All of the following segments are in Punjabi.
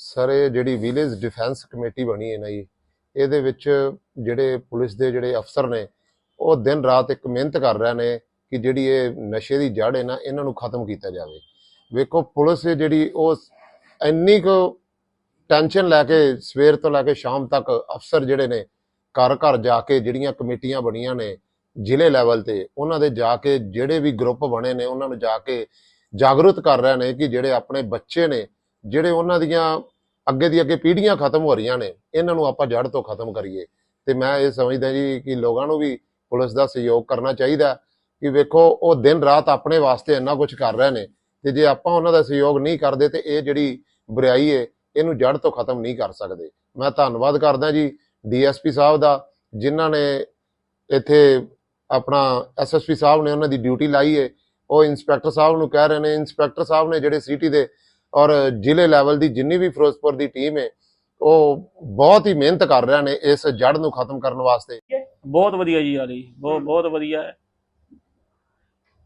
ਸਰ, ਇਹ ਜਿਹੜੀ ਵਿਲੇਜ ਡਿਫੈਂਸ ਕਮੇਟੀ ਬਣੀ ਹੈ ਨਾ ਜੀ, ਇਹਦੇ ਵਿੱਚ ਜਿਹੜੇ ਪੁਲਿਸ ਦੇ ਜਿਹੜੇ ਅਫਸਰ ਨੇ, ਉਹ ਦਿਨ ਰਾਤ ਇੱਕ ਮਿਹਨਤ ਕਰ ਰਹੇ ਨੇ ਕਿ ਜਿਹੜੀ ਇਹ ਨਸ਼ੇ ਦੀ ਜੜ ਹੈ ਨਾ, ਇਹਨਾਂ ਨੂੰ ਖਤਮ ਕੀਤਾ ਜਾਵੇ। ਵੇਖੋ, ਪੁਲਿਸ ਜਿਹੜੀ ਉਹ ਇੰਨੀ ਕੁ ਟੈਨਸ਼ਨ ਲੈ ਕੇ ਸਵੇਰ ਤੋਂ ਲੈ ਕੇ ਸ਼ਾਮ ਤੱਕ ਅਫਸਰ ਜਿਹੜੇ ਨੇ, ਘਰ ਘਰ ਜਾ ਕੇ ਜਿਹੜੀਆਂ ਕਮੇਟੀਆਂ ਬਣੀਆਂ ਨੇ ਜ਼ਿਲ੍ਹੇ ਲੈਵਲ ਤੇ, ਉਹਨਾਂ ਦੇ ਜਾ ਕੇ ਜਿਹੜੇ ਵੀ ਗਰੁੱਪ ਬਣੇ ਨੇ, ਉਹਨਾਂ ਨੂੰ ਜਾ ਕੇ ਜਾਗਰੂਕ ਕਰ ਰਹੇ ਨੇ ਕਿ ਜਿਹੜੇ ਆਪਣੇ ਬੱਚੇ ਨੇ ਜਿਹੜੇ ਉਹਨਾਂ ਦੀਆਂ ਅੱਗੇ ਦੀ ਅੱਗੇ ਪੀੜ੍ਹੀਆਂ ਖਤਮ ਹੋ ਰਹੀਆਂ ਨੇ, ਇਹਨਾਂ ਨੂੰ ਆਪਾਂ ਜੜ ਤੋਂ ਖਤਮ ਕਰੀਏ। ਤੇ ਮੈਂ ਇਹ ਸਮਝਦਾ ਜੀ ਕਿ ਲੋਕਾਂ ਨੂੰ ਵੀ ਪੁਲਿਸ ਦਾ ਸਹਿਯੋਗ ਕਰਨਾ ਚਾਹੀਦਾ ਕਿ ਵੇਖੋ, ਉਹ ਦਿਨ ਰਾਤ ਆਪਣੇ ਵਾਸਤੇ ਇੰਨਾ ਕੁਝ ਕਰ ਰਹੇ ਨੇ ਤੇ ਜੇ ਆਪਾਂ ਉਹਨਾਂ ਦਾ ਸਹਿਯੋਗ ਨਹੀਂ ਕਰਦੇ ਤੇ ਇਹ ਜਿਹੜੀ ਬੁਰਾਈ ਹੈ ਇਹਨੂੰ ਜੜ ਤੋਂ ਖਤਮ ਨਹੀਂ ਕਰ ਸਕਦੇ। ਮੈਂ ਧੰਨਵਾਦ ਕਰਦਾ ਜੀ ਡੀਐਸਪੀ ਸਾਹਿਬ ਦਾ, ਜਿਨ੍ਹਾਂ ਨੇ ਇੱਥੇ ਆਪਣਾ ਐਸਐਸਪੀ ਸਾਹਿਬ ਨੇ ਉਹਨਾਂ ਦੀ ਡਿਊਟੀ ਲਾਈ ਹੈ ਉਹ ਇੰਸਪੈਕਟਰ ਸਾਹਿਬ ਨੂੰ ਕਹਿ ਰਹੇ ਨੇ, ਇੰਸਪੈਕਟਰ ਸਾਹਿਬ ਨੇ ਜਿਹੜੇ ਸਿਟੀ ਦੇ ਔਰ ਜ਼ਿਲ੍ਹੇ ਲੈਵਲ ਦੀ ਜਿੰਨੀ ਵੀ ਫਿਰੋਜ਼ਪੁਰ ਦੀ ਟੀਮ ਹੈ ਉਹ ਬਹੁਤ ਹੀ ਮਿਹਨਤ ਕਰ ਰਹੇ ਨੇ ਇਸ ਜੜ ਨੂੰ ਖਤਮ ਕਰਨ ਵਾਸਤੇ। ਬਹੁਤ ਵਧੀਆ ਜੀ ਯਾਰੀ ਬਹੁਤ ਬਹੁਤ ਵਧੀਆ। ਹੈ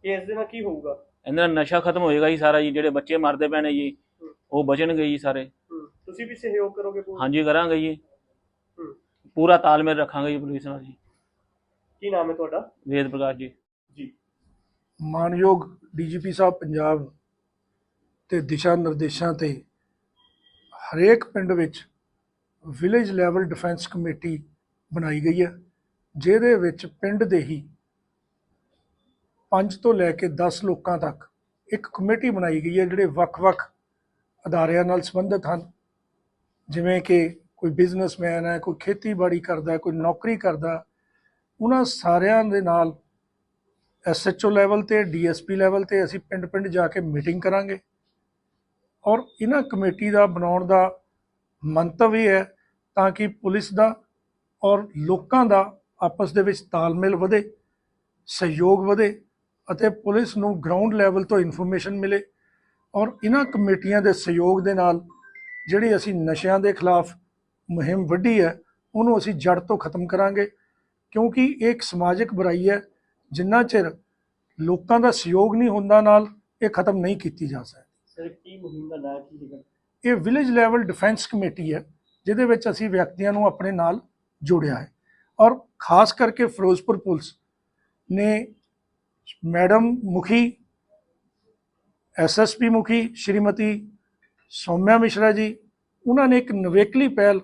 ਇਸ ਦੇ ਨਾਲ ਕੀ ਹੋਊਗਾ? ਇਹਦੇ ਨਾਲ ਨਸ਼ਾ ਖਤਮ ਹੋਏਗਾ ਜੀ ਸਾਰਾ ਜੀ ਜਿਹੜੇ ਬੱਚੇ ਮਰਦੇ ਪਏ ਨੇ ਜੀ ਉਹ ਬਚਣਗੇ ਜੀ ਸਾਰੇ। ਤੁਸੀਂ ਵੀ ਸਹਿਯੋਗ ਕਰੋਗੇ ਪੂਰਾ? ਹਾਂਜੀ ਕਰਾਂਗੇ ਜੀ। ਪੂਰਾ ਤਾਲਮੇਲ ਰੱਖਾਂਗੇ ਜੀ ਪੁਲਿਸ ਨਾਲ ਜੀ। ਕੀ ਨਾਮ ਹੈ ਤੁਹਾਡਾ? ਵੇਦ ਪ੍ਰਕਾਸ਼ ਜੀ। ਜੀ। ਮਾਨਯੋਗ ਡੀਜੀਪੀ ਸਾਹਿਬ ਪੰਜਾਬ ਅਤੇ ਦਿਸ਼ਾ ਨਿਰਦੇਸ਼ਾਂ ਤੇ ਹਰੇਕ ਪਿੰਡ ਵਿੱਚ ਵਿਲੇਜ ਲੈਵਲ ਡਿਫੈਂਸ ਕਮੇਟੀ ਬਣਾਈ ਗਈ ਹੈ, ਜਿਹਦੇ ਵਿੱਚ ਪਿੰਡ ਦੇ ਹੀ 5 ਤੋਂ ਲੈ ਕੇ 10 ਲੋਕਾਂ ਤੱਕ ਇੱਕ ਕਮੇਟੀ ਬਣਾਈ ਗਈ ਹੈ, ਜਿਹੜੇ ਵੱਖ-ਵੱਖ ਅਦਾਰਿਆਂ ਨਾਲ ਸੰਬੰਧਿਤ ਹਨ। ਜਿਵੇਂ ਕਿ ਕੋਈ ਬਿਜ਼ਨਸਮੈਨ ਹੈ, ਕੋਈ ਖੇਤੀਬਾੜੀ ਕਰਦਾ ਕੋਈ ਨੌਕਰੀ ਕਰਦਾ ਉਹਨਾਂ ਸਾਰਿਆਂ ਦੇ ਨਾਲ ਐਸਐਚਓ ਲੈਵਲ ਤੇ ਡੀਐਸਪੀ ਲੈਵਲ ਤੇ ਅਸੀਂ ਪਿੰਡ-ਪਿੰਡ ਜਾ ਕੇ ਮੀਟਿੰਗ ਕਰਾਂਗੇ। ਔਰ ਇਹਨਾਂ ਕਮੇਟੀ ਦਾ ਬਣਾਉਣ ਦਾ ਮੰਤਵ ਇਹ ਹੈ ਤਾਂ ਕਿ ਪੁਲਿਸ ਦਾ ਔਰ ਲੋਕਾਂ ਦਾ ਆਪਸ ਦੇ ਵਿੱਚ ਤਾਲਮੇਲ ਵਧੇ, ਸਹਿਯੋਗ ਵਧੇ ਅਤੇ ਪੁਲਿਸ ਨੂੰ ਗਰਾਊਂਡ ਲੈਵਲ ਤੋਂ ਇਨਫੋਰਮੇਸ਼ਨ ਮਿਲੇ ਔਰ ਇਹਨਾਂ ਕਮੇਟੀਆਂ ਦੇ ਸਹਿਯੋਗ ਦੇ ਨਾਲ ਜਿਹੜੀ ਅਸੀਂ ਨਸ਼ਿਆਂ ਦੇ ਖਿਲਾਫ ਮੁਹਿੰਮ ਵੱਡੀ ਹੈ, ਉਹਨੂੰ ਅਸੀਂ ਜੜ ਤੋਂ ਖਤਮ ਕਰਾਂਗੇ ਕਿਉਂਕਿ ਇਹ ਇੱਕ ਸਮਾਜਿਕ ਬੁਰਾਈ ਹੈ, ਜਿੰਨਾ ਚਿਰ ਲੋਕਾਂ ਦਾ ਸਹਿਯੋਗ ਨਹੀਂ ਹੁੰਦਾ ਨਾਲ ਇਹ ਖਤਮ ਨਹੀਂ ਕੀਤੀ ਜਾ ਸਕਦੀ। ਸਰ ਕੀ ਮੁਹਿੰਮ ਦਾ ਨਾਂ ਕੀ ਹੈਗਾ? ਇਹ ਵਿਲੇਜ ਲੈਵਲ ਡਿਫੈਂਸ ਕਮੇਟੀ ਹੈ, ਜਿਹਦੇ ਵਿੱਚ ਅਸੀਂ ਵਿਅਕਤੀਆਂ ਨੂੰ ਆਪਣੇ ਨਾਲ ਜੋੜਿਆ ਹੈ। ਔਰ ਖਾਸ ਕਰਕੇ ਫਿਰੋਜ਼ਪੁਰ ਪੁਲਿਸ ਨੇ ਮੈਡਮ ਮੁਖੀ ਐਸਐਸਪੀ ਮੁਖੀ ਸ਼੍ਰੀਮਤੀ ਸੌਮਿਆ ਮਿਸ਼ਰਾ ਜੀ, ਉਹਨਾਂ ਨੇ ਇੱਕ ਨਵੇਕਲੀ ਪਹਿਲ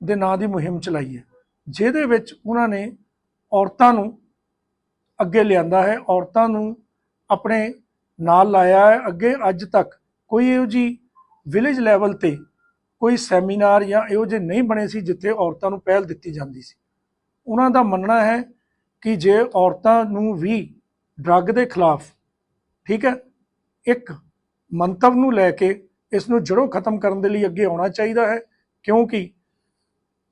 ਦੇ ਨਾਂ ਦੀ ਮੁਹਿੰਮ ਚਲਾਈ ਹੈ, ਜਿਹਦੇ ਵਿੱਚ ਉਹਨਾਂ ਨੇ ਔਰਤਾਂ ਨੂੰ ਅੱਗੇ ਲਿਆਂਦਾ ਹੈ, ਔਰਤਾਂ ਨੂੰ ਆਪਣੇ ਨਾਲ ਲਾਇਆ ਹੈ, ਅੱਗੇ ਅੱਜ ਤੱਕ ਕੋਈ ਇਹੋ ਜੀ ਵਿਲੇਜ ਲੈਵਲ ਤੇ ਕੋਈ ਸੈਮੀਨਾਰ ਜਾਂ ਇਹੋ ਜਿਹੇ ਨਹੀਂ ਬਣੇ ਸੀ ਜਿੱਥੇ ਔਰਤਾਂ ਨੂੰ ਪਹਿਲ ਦਿੱਤੀ ਜਾਂਦੀ ਸੀ। ਉਹਨਾਂ ਦਾ ਮੰਨਣਾ ਹੈ ਕਿ ਜੇ ਔਰਤਾਂ ਨੂੰ ਵੀ ਡਰੱਗ ਦੇ ਖਿਲਾਫ, ਠੀਕ ਹੈ, ਇੱਕ ਮੰਤਵ ਨੂੰ ਲੈ ਕੇ ਇਸ ਨੂੰ ਜੜੋਂ ਖਤਮ ਕਰਨ ਦੇ ਲਈ ਅੱਗੇ ਆਉਣਾ ਚਾਹੀਦਾ ਹੈ, ਕਿਉਂਕਿ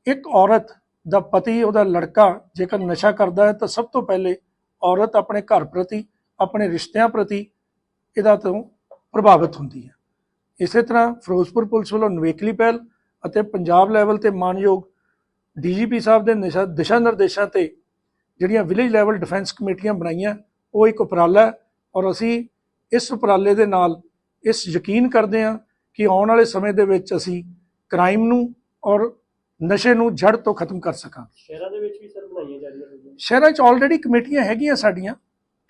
ਇੱਕ ਔਰਤ ਦਾ ਪਤੀ, ਉਹਦਾ ਲੜਕਾ ਜੇਕਰ ਨਸ਼ਾ ਕਰਦਾ ਹੈ, ਤਾਂ ਸਭ ਤੋਂ ਪਹਿਲੇ ਔਰਤ ਆਪਣੇ ਘਰ ਪ੍ਰਤੀ, ਆਪਣੇ ਰਿਸ਼ਤਿਆਂ ਪ੍ਰਤੀ ਇਹਦਾ ਤੋਂ ਪ੍ਰਭਾਵਿਤ ਹੁੰਦੀ ਹੈ। ਇਸੇ ਤਰ੍ਹਾਂ ਫਿਰੋਜ਼ਪੁਰ ਪੁਲਿਸ ਵੱਲੋਂ ਨਵੇਕਲੀ ਪਹਿਲ ਅਤੇ ਪੰਜਾਬ ਲੈਵਲ ਤੇ ਮਾਨਯੋਗ ਡੀਜੀਪੀ ਸਾਹਿਬ ਦੇ ਨਿਸ਼ਾ ਦਿਸ਼ਾ ਨਿਰਦੇਸ਼ਾਂ ਤੇ ਜਿਹੜੀਆਂ ਵਿਲੇਜ ਲੈਵਲ ਡਿਫੈਂਸ ਕਮੇਟੀਆਂ ਬਣਾਈਆਂ ਉਹ ਇੱਕ ਉਪਰਾਲਾ ਹੈ ਔਰ ਅਸੀਂ ਇਸ ਉਪਰਾਲੇ ਦੇ ਨਾਲ ਇਸ ਯਕੀਨ ਕਰਦੇ ਹਾਂ ਕਿ ਆਉਣ ਵਾਲੇ ਸਮੇਂ ਦੇ ਵਿੱਚ ਅਸੀਂ ਕ੍ਰਾਈਮ ਨੂੰ ਔਰ ਨਸ਼ੇ ਨੂੰ ਜੜ ਤੋਂ ਖਤਮ ਕਰ ਸਕਾਂਗੇ। ਸ਼ਹਿਰਾਂ ਦੇ ਵਿੱਚ ਵੀ ਸਰ ਬਣਾਈਆਂ ਜਾ ਰਹੀਆਂ ਸ਼ਹਿਰਾਂ 'ਚ ਆਲਰੇਡੀ ਕਮੇਟੀਆਂ ਹੈਗੀਆਂ ਸਾਡੀਆਂ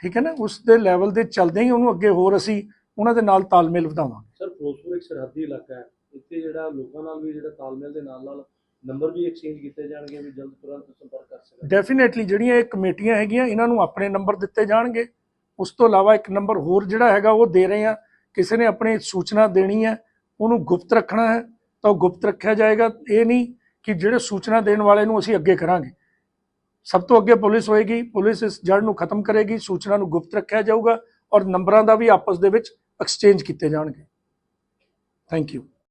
ਠੀਕ ਹੈ ਨਾ? ਉਸ ਦੇ ਲੈਵਲ ਦੇ ਚੱਲਦੇ ਹੀ ਉਹਨੂੰ ਅੱਗੇ ਹੋਰ ਅਸੀਂ ਉਹਨਾਂ ਦੇ ਨਾਲ ਤਾਲਮੇਲ ਵਧਾਵਾਂਗੇ ਸਰ ਫਿਰੋਜ਼ਪੁਰ ਇੱਕ ਸਰਹੱਦੀ ਇਲਾਕਾ ਹੈ। ਇੱਥੇ ਜਿਹੜਾ ਲੋਕਾਂ ਨਾਲ ਵੀ ਜਿਹੜਾ ਤਾਲਮੇਲ ਦੇ ਨਾਲ ਨਾਲ ਨੰਬਰ ਵੀ ਐਕਸਚੇਂਜ ਕੀਤੇ ਜਾਣਗੇ ਵੀ ਜਲਦ ਤੁਰੰਤ ਸੰਪਰਕ ਕਰ ਸਕਣ। ਡੈਫੀਨੇਟਲੀ ਜਿਹੜੀਆਂ ਇਹ ਕਮੇਟੀਆਂ ਹੈਗੀਆਂ ਇਹਨਾਂ ਨੂੰ ਆਪਣੇ ਨੰਬਰ ਦਿੱਤੇ ਜਾਣਗੇ। ਉਸ ਤੋਂ ਇਲਾਵਾ ਇੱਕ ਨੰਬਰ ਹੋਰ ਜਿਹੜਾ ਹੈਗਾ ਉਹ ਦੇ ਰਹੇ ਆ ਕਿਸੇ ਨੇ ਆਪਣੀ ਸੂਚਨਾ ਦੇਣੀ ਹੈ ਉਹਨੂੰ ਗੁਪਤ ਰੱਖਣਾ ਹੈ। ਤਾਂ ਉਹ ਗੁਪਤ ਰੱਖਿਆ ਜਾਏਗਾ। ਇਹ ਨਹੀਂ ਕਿ ਜਿਹੜੇ ਸੂਚਨਾ ਦੇਣ ਵਾਲੇ ਨੂੰ ਅਸੀਂ ਅੱਗੇ ਕਰਾਂਗੇ। ਸਭ ਤੋਂ ਅੱਗੇ ਪੁਲਿਸ ਹੋਏਗੀ। ਪੁਲਿਸ ਇਸ ਜੜ ਨੂੰ ਖਤਮ ਕਰੇਗੀ। ਸੂਚਨਾ ਨੂੰ ਗੁਪਤ ਰੱਖਿਆ ਜਾਊਗਾ। ਔਰ ਨੰਬਰਾਂ ਦਾ ਵੀ ਆਪਸ ਦੇ ਵਿੱਚ ਐਕਸਚੇਂਜ ਕੀਤੇ ਜਾਣਗੇ। Thank you.